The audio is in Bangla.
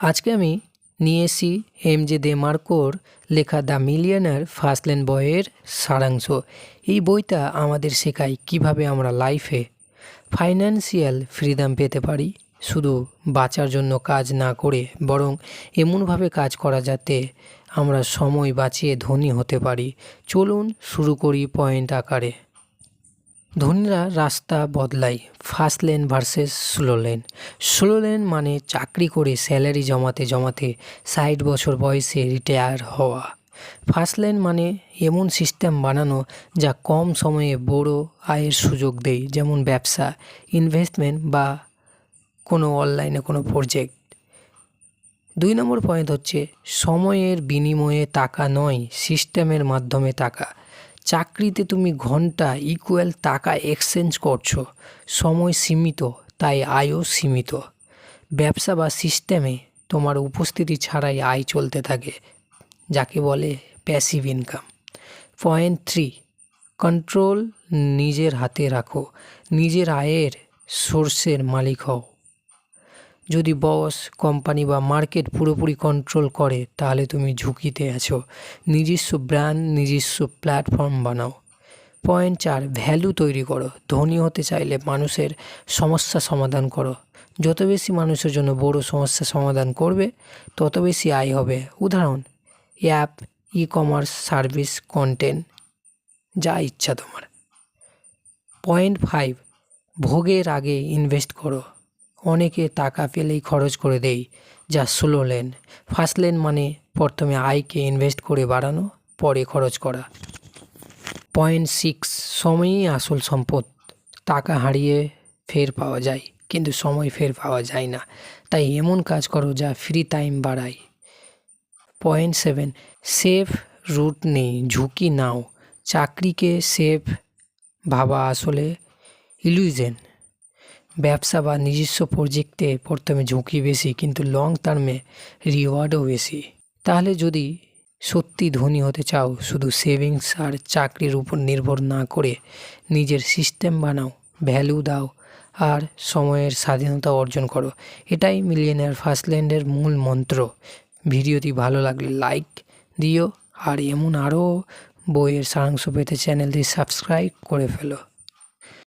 আজকে আমি নিয়ে এসি এম জে দে মার্কোর লেখা দ্য মিলিয়নার ফার্স্টল্যান্ড বইয়ের সারাংশ। এই বইটা আমাদের শেখায় কীভাবে আমরা লাইফে ফাইন্যান্সিয়াল ফ্রিডম পেতে পারি, শুধু বাঁচার জন্য কাজ না করে, বরং এমনভাবে কাজ করা যাতে আমরা সময় বাঁচিয়ে ধনী হতে পারি। চলুন শুরু করি পয়েন্ট আকারে। ধনীরা রাস্তা বদলায় fast lane versus slow lane slow lane মানে চাকরি করে স্যালারি জমাতে জমাতে ষাট বছর বয়সে রিটায়ার হওয়া। ফার্স্ট লেন মানে এমন সিস্টেম বানানো যা কম সময়ে বড় আয়ের সুযোগ দেয়, যেমন ব্যবসা ইনভেস্টমেন্ট বা কোনো অনলাইনে কোনো প্রজেক্ট দুই নম্বর পয়েন্ট হচ্ছে, সময়ের বিনিময়ে টাকা নয় সিস্টেমের মাধ্যমে টাকা। চাকরিতে তুমি ঘণ্টা ইকুয়াল টাকা এক্সচেঞ্জ করছ, সময় সীমিত, তাই আয়ও সীমিত। ব্যবসা বা সিস্টেমে তোমার উপস্থিতি ছাড়াই আয় চলতে থাকে, যাকে বলে passive income point three control নিজের হাতে রাখো, নিজের আয়ের সোর্সের মালিক হও। যদি বস, কোম্পানি বা মার্কেট পুরোপুরি কন্ট্রোল করে, তাহলে তুমি ঝুঁকিতে আছো। নিজস্ব ব্র্যান্ড নিজস্ব প্ল্যাটফর্ম বানাও। পয়েন্ট চার ভ্যালু তৈরি করো। ধনী হতে চাইলে মানুষের সমস্যা সমাধান করো। যত বেশি মানুষের জন্য বড় সমস্যা সমাধান করবে, তত বেশি আয় হবে। উদাহরণ app e commerce service content যা ইচ্ছা তোমার। পয়েন্ট ফাইভ ভোগের আগে ইনভেস্ট করো। অনেকে টাকা পেলেই খরচ করে দেয় যা স্লো লেন। ফার্স্ট লেন মানে প্রথমে আয়কে ইনভেস্ট করে বাড়ানো, পরে খরচ করা। পয়েন্ট সিক্স, সময়ই আসল সম্পদ। টাকা হারিয়ে ফের পাওয়া যায়, কিন্তু সময় ফের পাওয়া যায় না। তাই এমন কাজ করো যা ফ্রি টাইম বাড়ায়। পয়েন্ট সেভেন সেফ রুট নেই, ঝুঁকি নাও। চাকরিকে সেফ ভাবা আসলে ইলুইজেন ব্যবসা বা নিজস্ব প্রজেক্টে প্রথমে ঝুঁকি বেশি, কিন্তু লং টার্মে রিওয়ার্ডও বেশি। তাহলে যদি সত্যি ধনী হতে চাও, শুধু সেভিংস আর চাকরির উপর নির্ভর না করে নিজের সিস্টেম বানাও ভ্যালু দাও আর সময়ের স্বাধীনতা অর্জন করো। এটাই মিলিয়নার ফার্স্টল্যান্ডের মূল মন্ত্র। ভিডিওটি ভালো লাগলে লাইক দিও আর এমন আরও বইয়ের সারাংশ পেতে চ্যানেলটি সাবস্ক্রাইব করে ফেলো।